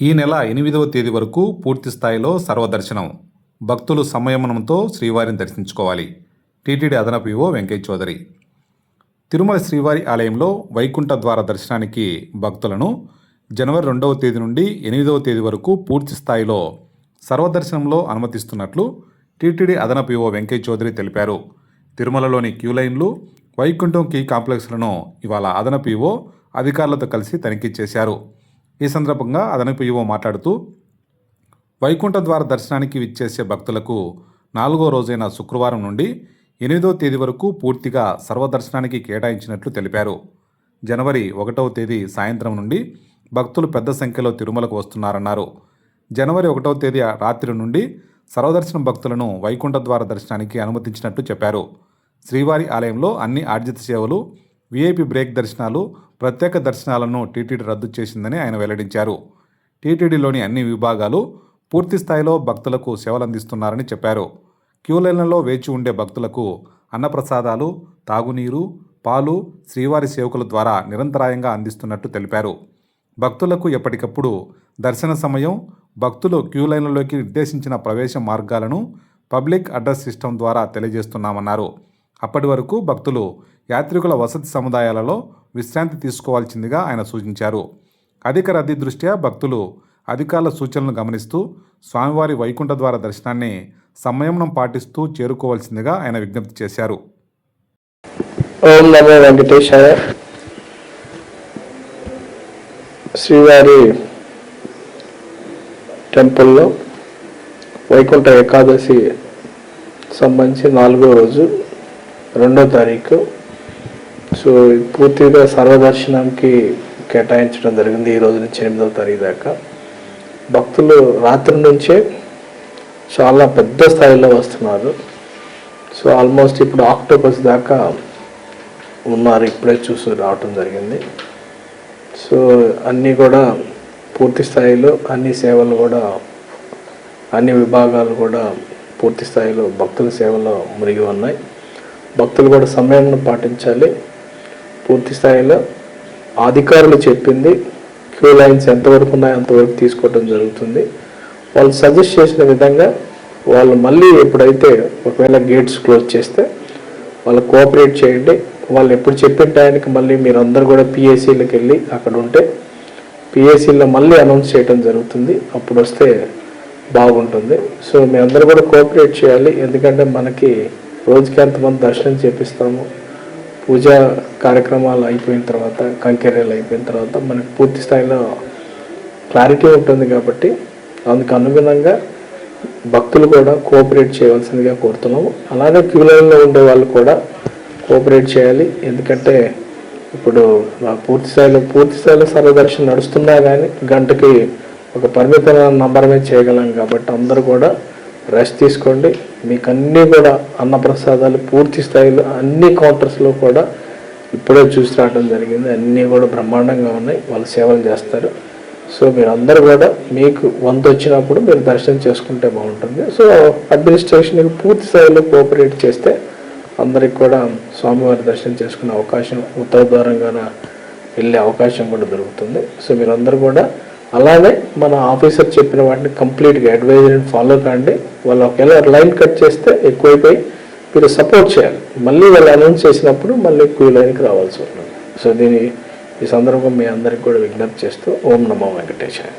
ఈ నెల ఎనిమిదవ తేదీ వరకు పూర్తి స్థాయిలో సర్వదర్శనం. భక్తులు సంయమనంతో శ్రీవారిని దర్శించుకోవాలి. టీటీడీ అదనపు ఇవో వెంకయ్య చౌదరి. తిరుమల శ్రీవారి ఆలయంలో వైకుంఠ ద్వార దర్శనానికి భక్తులను జనవరి రెండవ తేదీ నుండి ఎనిమిదవ తేదీ వరకు పూర్తి స్థాయిలో సర్వదర్శనంలో అనుమతిస్తున్నట్లు టీటీడీ అదనపు ఇవో వెంకయ్య చౌదరి తెలిపారు. తిరుమలలోని క్యూ లైన్లు వైకుంఠం కీ కాంప్లెక్స్లను ఇవాళ అదనపు ఇవో అధికారులతో కలిసి తనిఖీ చేశారు. ఈ సందర్భంగా అదనపు యువ మాట్లాడుతూ వైకుంఠ ద్వార దర్శనానికి విచ్చేసే భక్తులకు నాలుగో రోజైన శుక్రవారం నుండి ఎనిమిదో తేదీ వరకు పూర్తిగా సర్వదర్శనానికి కేటాయించినట్లు తెలిపారు. జనవరి ఒకటవ తేదీ సాయంత్రం నుండి భక్తులు పెద్ద సంఖ్యలో తిరుమలకు వస్తున్నారన్నారు. జనవరి ఒకటవ తేదీ రాత్రి నుండి సర్వదర్శనం భక్తులను వైకుంఠ ద్వార దర్శనానికి అనుమతించినట్లు చెప్పారు. శ్రీవారి ఆలయంలో అన్ని ఆర్జిత సేవలు వీఐపీ బ్రేక్ దర్శనాలు ప్రత్యేక దర్శనాలను టీటీడీ రద్దు చేసిందని ఆయన వెల్లడించారు. టీటీడీలోని అన్ని విభాగాలు పూర్తి స్థాయిలో భక్తులకు సేవలందిస్తున్నారని చెప్పారు. క్యూ లైన్లలో వేచి ఉండే భక్తులకు అన్నప్రసాదాలు తాగునీరు పాలు శ్రీవారి సేవకుల ద్వారా నిరంతరాయంగా అందిస్తున్నట్టు తెలిపారు. భక్తులకు ఎప్పటికప్పుడు దర్శన సమయం భక్తులు క్యూ లైన్లలోకి నిర్దేశించిన ప్రవేశ మార్గాలను పబ్లిక్ అడ్రస్ సిస్టమ్ ద్వారా తెలియజేస్తున్నామన్నారు. అప్పటి వరకు భక్తులు యాత్రికుల వసతి సముదాయాలలో విశ్రాంతి తీసుకోవాల్సిందిగా ఆయన సూచించారు. అధిక రద్దీ దృష్ట్యా భక్తులు అధికారుల సూచనలను గమనిస్తూ స్వామివారి వైకుంఠ ద్వార దర్శనాన్ని సంయమనం పాటిస్తూ చేరుకోవాల్సిందిగా ఆయన విజ్ఞప్తి చేశారు. ఓం నమో వెంకటేశాయ. శ్రీవారి టెంపుల్లో వైకుంఠ ఏకాదశి సంబంధించి నాలుగో రోజు రెండో తారీఖు సో పూర్తిగా సర్వదర్శనంకి కేటాయించడం జరిగింది ఈ రోజు నుంచి ఎనిమిదవ తారీఖు దాకా. భక్తులు రాత్రి నుంచే చాలా పెద్ద స్థాయిలో వస్తున్నారు. సో ఆల్మోస్ట్ ఇప్పుడు ఆక్టోపస్ దాకా ఉన్నారు ఇప్పుడే చూసి రావటం జరిగింది. సో అన్నీ కూడా పూర్తి స్థాయిలో అన్ని సేవలు కూడా అన్ని విభాగాలు కూడా పూర్తి స్థాయిలో భక్తుల సేవలో మునిగి ఉన్నాయి. భక్తులు కూడా సమయాన్ని పాటించాలి. పూర్తి స్థాయిలో అధికారులు చెప్పింది క్యూ లైన్స్ ఎంతవరకు ఉన్నాయో అంతవరకు తీసుకోవడం జరుగుతుంది. వాళ్ళు సజెస్ట్ చేసిన విధంగా వాళ్ళు మళ్ళీ ఎప్పుడైతే ఒకవేళ గేట్స్ క్లోజ్ చేస్తే వాళ్ళు కోఆపరేట్ చేయండి. వాళ్ళు ఎప్పుడు చెప్పిన టైంకి మళ్ళీ మీరు అందరు కూడా పిఎస్సీలకు వెళ్ళి అక్కడ ఉంటే పిఎస్సీలో మళ్ళీ అనౌన్స్ చేయడం జరుగుతుంది. అప్పుడు వస్తే బాగుంటుంది. సో మీ అందరూ కూడా కోఆపరేట్ చేయాలి. ఎందుకంటే మనకి రోజుకి ఎంతమంది దర్శనం చేపిస్తాము? పూజా కార్యక్రమాలు అయిపోయిన తర్వాత కంకెర్యలు అయిపోయిన తర్వాత మనకి పూర్తి స్థాయిలో క్లారిటీ ఉంటుంది కాబట్టి అందుకు అనుగుణంగా భక్తులు కూడా కోఆపరేట్ చేయవలసిందిగా కోరుతున్నాము. అలాగే క్యూ లైన్లో ఉండే వాళ్ళు కూడా కోఆపరేట్ చేయాలి. ఎందుకంటే ఇప్పుడు పూర్తి స్థాయిలో పూర్తి స్థాయిలో సర్వదర్శనం నడుస్తున్నా కానీ గంటకి ఒక పరిమితమైన నంబరమే చేయగలం కాబట్టి అందరూ కూడా రెస్ట్ తీసుకోండి. మీకు అన్నీ కూడా అన్నప్రసాదాలు పూర్తి స్థాయిలో అన్ని క్వార్టర్స్లో కూడా ఇప్పుడే చూసి రావడం జరిగింది. అన్నీ కూడా బ్రహ్మాండంగా ఉన్నాయి. వాళ్ళు సేవలు చేస్తారు. సో మీరు అందరూ కూడా మీకు వంతు వచ్చినప్పుడు మీరు దర్శనం చేసుకుంటే బాగుంటుంది. సో అడ్మినిస్ట్రేషన్కి పూర్తి స్థాయిలో కోఆపరేట్ చేస్తే అందరికి కూడా స్వామివారి దర్శనం చేసుకునే అవకాశం ఉత్తర ద్వారంగాన వెళ్ళే అవకాశం కూడా దొరుకుతుంది. సో మీరందరూ కూడా అలానే మన ఆఫీసర్ చెప్పిన వాటిని కంప్లీట్గా అడ్వైజరీని ఫాలో కాండి. వాళ్ళు ఒకవేళ లైన్ కట్ చేస్తే ఎక్కువైపోయి మీరు సపోర్ట్ చేయాలి. మళ్ళీ వాళ్ళు అనౌన్స్ చేసినప్పుడు మళ్ళీ క్యూ లైన్కి రావాల్సి ఉంటుంది. సో దీని ఈ సందర్భం మీ అందరికి కూడా విజ్ఞప్తి చేస్తూ ఓం నమో వెంకటేశాయ.